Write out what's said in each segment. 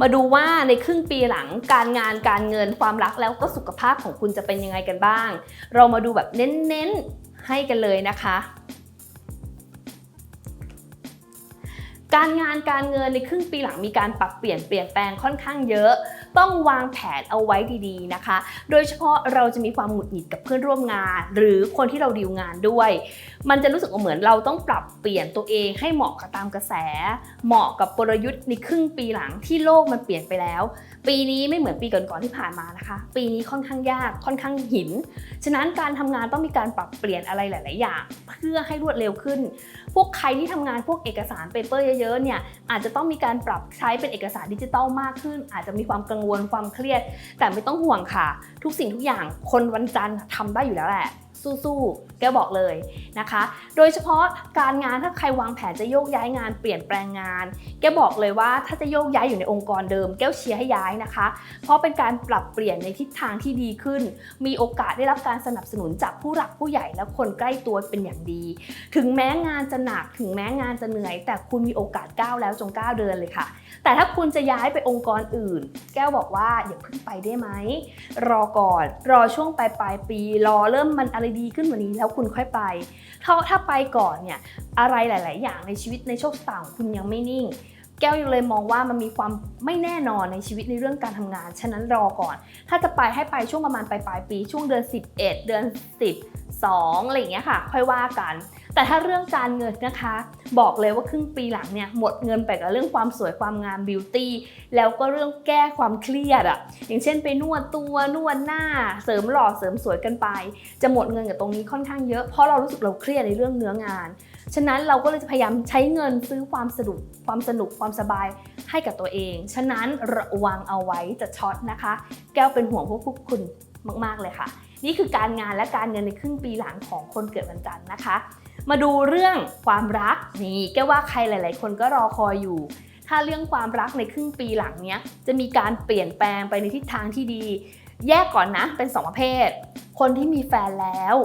มาดูว่าในครึ่งปีหลังการงานการเงินความรักแล้วก็สุขภาพของคุณจะเป็นยังไงกันบ้าง เรามาดูแบบเน้นๆให้กันเลยนะคะ การงานการเงินในครึ่งปีหลังมีการปรับเปลี่ยนเปลี่ยนแปลงค่อนข้างเยอะ ต้องวางแผนเอาไว้ดีๆนะคะ โดยเฉพาะเราจะมีความหงุดหงิดกับเพื่อนร่วมงาน หรือคนที่เราดีลงานด้วย มันจะรู้สึกว่าเหมือนเราต้องปรับเปลี่ยนตัวเองให้เหมาะกับตามกระแส เหมาะกับกลยุทธ์ในครึ่งปีหลังที่โลกมันเปลี่ยนไปแล้ว ปีนี้ไม่เหมือนปีก่อนๆที่ผ่านมานะคะ ปีนี้ค่อนข้างยากค่อนข้างหิน ฉะนั้นการทำงานต้องมีการปรับเปลี่ยนอะไรหลาย ๆ อย่าง เพื่อให้รวดเร็วขึ้น พวกใครที่ทำงานพวกเอกสารเปเปอร์เยอะ ๆ เนี่ย อาจจะต้องมีการปรับใช้เป็นเอกสารดิจิทัลมากขึ้น อาจจะมีความกังวลความเครียด แต่ไม่ต้องห่วงค่ะ ทุกสิ่งทุกอย่างคนวันจันทร์ทำได้อยู่แล้วแหละ สู้ๆแกบอกเลยนะคะ โดยเฉพาะการงานถ้าใครวางแผนจะโยกย้ายงานเปลี่ยนแปลงงาน แกบอกเลยว่าถ้าจะโยกย้ายอยู่ในองค์กรเดิม แก้วเชียร์ให้ย้ายนะคะ เพราะเป็นการปรับเปลี่ยนในทิศทางที่ดีขึ้น มีโอกาสได้รับการสนับสนุนจากผู้หลักผู้ใหญ่และคนใกล้ตัวเป็นอย่างดี ถึงแม้งานจะหนักถึงแม้งานจะเหนื่อย แต่คุณมีโอกาสก้าวแล้วจงก้าวเดินเลยค่ะ แต่ถ้าคุณจะย้ายไปองค์กรอื่น แก้วบอกว่าอย่าเพิ่งไปได้ไหมรอก่อน รอช่วงปลายปลายปีรอเริ่มมันอะไรดีขึ้นกว่านี้แล้วคุณค่อยไปถ้าถ้าไปก่อนเนี่ยอะไรหลาย ๆ อย่างในชีวิตในโชคชะตาของคุณยังไม่นิ่ง แก้วยังเลยมองว่ามันมีความไม่แน่นอนในชีวิตในเรื่องการทำงาน ฉะนั้นรอก่อน ถ้าจะไปให้ไปช่วงประมาณปลายปลายปี ช่วงเดือน 11 เดือน 10 2อะไรอย่างเงี้ยค่ะ ค่อยว่ากัน แต่ถ้าเรื่องการเงินนะคะ บอกเลยว่าครึ่งปีหลังเนี่ยหมดเงินไปกับเรื่องความสวยความงามบิวตี้แล้วก็เรื่องแก้ความเครียดอะอย่างเช่นไปนวดตัวนวดหน้า เสริมหล่อเสริมสวยกันไป จะหมดเงินกับตรงนี้ค่อนข้างเยอะเพราะเรารู้สึกเราเครียดในเรื่องเนื้องาน ฉะนั้นเราก็เลยจะพยายามใช้เงินซื้อความสนุกความสนุกความสบายให้กับตัวเอง ฉะนั้นระวังเอาไว้จะช็อตนะคะ แก้วเป็นห่วงพวกพวกคุณมาก ๆ เลยค่ะ นี่คือการงานและการเงินในครึ่งปีหลังของคนเกิดวันจันทร์นะคะ มาดูเรื่องความรักนี่แก้ว่าใครหลาย ๆ คนก็รอคอยอยู่ ถ้าเรื่องความรักในครึ่งปีหลังเนี้ยจะมีการเปลี่ยนแปลงไปในทิศทางที่ดี แยกก่อนนะเป็นสองประเภท คนที่มีแฟนแล้ว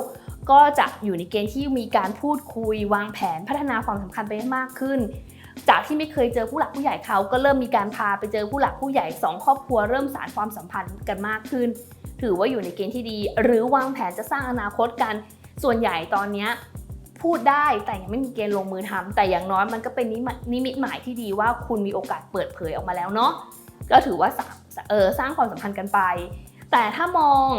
ก็จะอยู่ในเกณฑ์ที่มีการพูดคุยวางแผนพัฒนาความสัมพันธ์ไปให้มากขึ้น จากที่ไม่เคยเจอผู้หลักผู้ใหญ่เขาก็เริ่มมีการพาไปเจอผู้หลักผู้ใหญ่สองครอบครัวเริ่มสานความสัมพันธ์กันมากขึ้น ถือว่าอยู่ในเกณฑ์ที่ดี หรือวางแผนจะสร้างอนาคตกัน ส่วนใหญ่ตอนนี้พูดได้แต่ยังไม่มีเกณฑ์ลงมือทำแต่อย่างน้อยมันก็เป็นนิมิตหมายที่ดีว่าคุณมีโอกาสเปิดเผยออกมาแล้วเนาะก็ถือว่าเออสร้างความสัมพันธ์กันไป แต่ถ้ามอง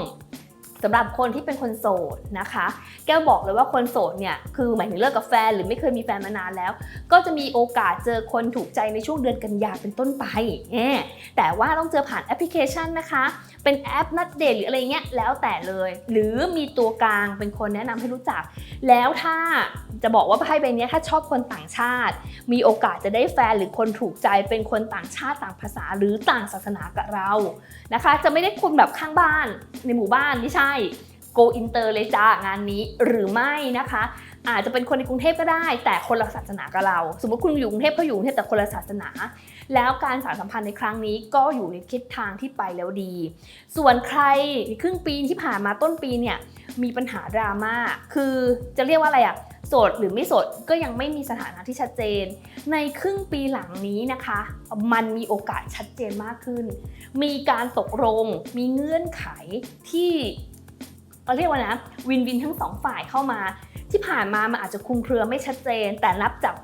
สำหรับคนที่เป็นคนโสดนะคะ แก้วบอกเลยว่าคนโสดเนี่ยคือหมายถึงเลิกกับแฟนหรือไม่เคยมีแฟนมานานแล้ว ก็จะมีโอกาสเจอคนถูกใจในช่วงเดือนกันยาเป็นต้นไปแหมแต่ว่าต้องเจอผ่านแอปพลิเคชันนะคะ เป็นแอปนัดเดทหรืออะไรเงี้ยแล้วแต่เลย หรือมีตัวกลางเป็นคนแนะนำให้รู้จัก แล้วถ้าจะบอกว่าไพ่ใบนี้ถ้าชอบคนต่างชาติ มีโอกาสจะได้แฟนหรือคนถูกใจเป็นคนต่างชาติต่างภาษาหรือต่างศาสนากับเรานะคะ จะไม่ได้คนแบบข้างบ้านในหมู่บ้านไม่ใช่โกอินเตอร์เลยจ้างานนี้หรือไม่นะคะ อาจจะเป็นคนในกรุงเทพก็ได้ แต่คนละศาสนากับเรา สมมติคุณอยู่กรุงเทพเขาอยู่กรุงเทพแต่คนละศาสนา แล้วการสานสัมพันธ์ในครั้งนี้ก็อยู่ในทิศทางที่ไปแล้วดี ส่วนใครในครึ่งปีที่ผ่านมาต้นปีเนี่ยมีปัญหาดราม่าคือจะเรียกว่าอะไรอะโสดหรือไม่โสดก็ยังไม่มีสถานะที่ชัดเจน ในครึ่งปีหลังนี้นะคะ มันมีโอกาสชัดเจนมากขึ้น มีการตกลงมีเงื่อนไขที่ เราเรียกว่านะวินวินทั้งสองฝ่ายเข้ามา ที่ผ่านมามันอาจจะคลุมเครือไม่ชัดเจน แต่นับจาก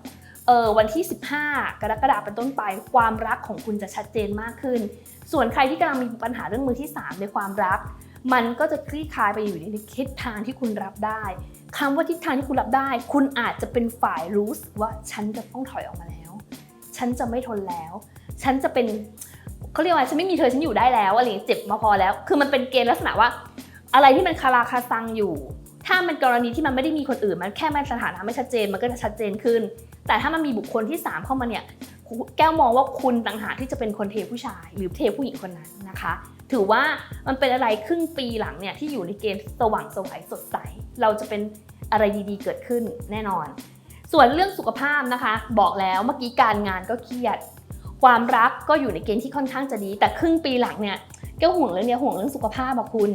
เออวันที่ 15 กรกฎาคมเป็นต้นไปความรักของคุณจะชัดเจนมากขึ้น ส่วนใครที่กำลังมีปัญหาเรื่องมือที่ 3 ในความรัก มันก็จะคลี่คลายไปอยู่ในทิศทางที่คุณรับได้คำว่าทิศทางที่คุณรับได้ คุณอาจจะเป็นฝ่ายรู้สึกว่าฉันจะต้องถอยออกมาแล้ว ฉันจะไม่ทนแล้ว ฉันจะเป็นเขาเรียกว่าฉันไม่มีเธอฉันอยู่ได้แล้วอะไรอย่างเงี้ยเจ็บมาพอแล้ว คือมันเป็นเกณฑ์ลักษณะว่า อะไรที่มันคาราคาซังอยู่ ถ้ามันกรณีที่มันไม่ได้มีคนอื่น มันแค่มันสถานะไม่ชัดเจน มันก็จะชัดเจนขึ้น แต่ถ้ามันมีบุคคลที่ 3 เข้ามาเนี่ย แก้วมองว่าคุณต่างหากที่จะเป็นคนเทผู้ชาย หรือเทผู้หญิงคนนั้นนะคะ ถือว่ามันเป็นอะไรครึ่งปีหลังเนี่ยที่อยู่ในเกณฑ์สว่างสวยสดใส เราจะเป็นอะไรดีๆ เกิดขึ้นแน่นอน ส่วนเรื่องสุขภาพนะคะ บอกแล้วเมื่อกี้การงานก็เครียด ความรักก็อยู่ในเกณฑ์ที่ค่อนข้างจะดี แต่ครึ่งปีหลังเนี่ย แก้วห่วงเรื่องเนี้ยห่วงเรื่องสุขภาพอะคุณ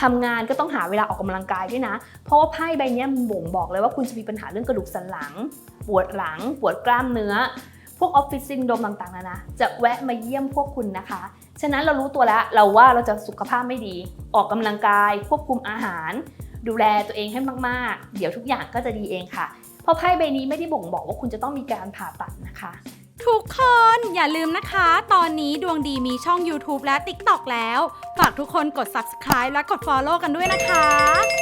ทำงานก็ต้องหาเวลาออกกำลังกายด้วยนะ เพราะว่าไพ่ใบนี้มันบ่งบอกเลยว่าคุณจะมีปัญหาเรื่องกระดูกสันหลัง ปวดหลัง ปวดกล้ามเนื้อ พวกออฟฟิศซินโดรมต่างๆนะนะ จะแวะมาเยี่ยมพวกคุณนะคะ ฉะนั้นเรารู้ตัวแล้วเราว่าเราจะสุขภาพไม่ดี ออกกำลังกาย ควบคุมอาหาร ดูแลตัวเองให้มากๆ เดี๋ยวทุกอย่างก็จะดีเองค่ะ เพราะไพ่ใบนี้ไม่ได้บ่งบอกว่าคุณจะต้องมีการผ่าตัดนะคะ ทุกคนอย่าลืมนะคะ ตอนนี้ดวงดีมีช่อง YouTube และ TikTok แล้ว ฝากทุกคนกด subscribe และกด follow กันด้วยนะคะ